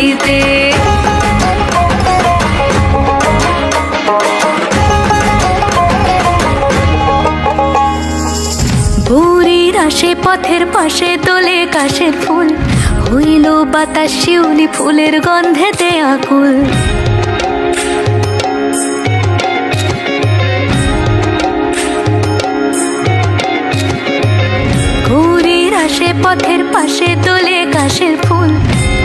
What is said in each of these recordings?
বাড়িতে। ভোরের আসে, পথের পাশে তোলে ফুল। হইল বাতাস, শিউলি ফুলের গন্ধেতে আকুল। পথের পাশে তোলে কাশের ফুল।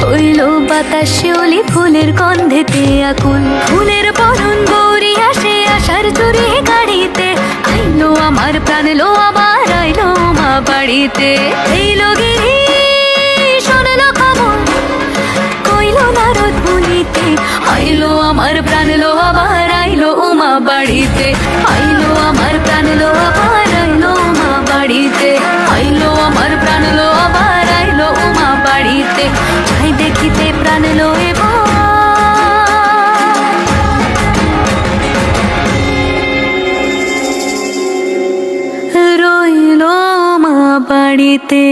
হইল বাতাস শিউলি ফুলের গন্ধেতে আকুল। ফুলের বরণ গৌরী আসে আসার চুরি গাড়িতে। আইলো আমার প্রাণ লো আবার আইলো মা বাড়িতে। এইলো গিরি শোনলো খবর, কইলো নারদ বলিতে আইলো আমার প্রাণ লো আবার আইলো উমা বাড়িতে। আইলো বাড়িতে।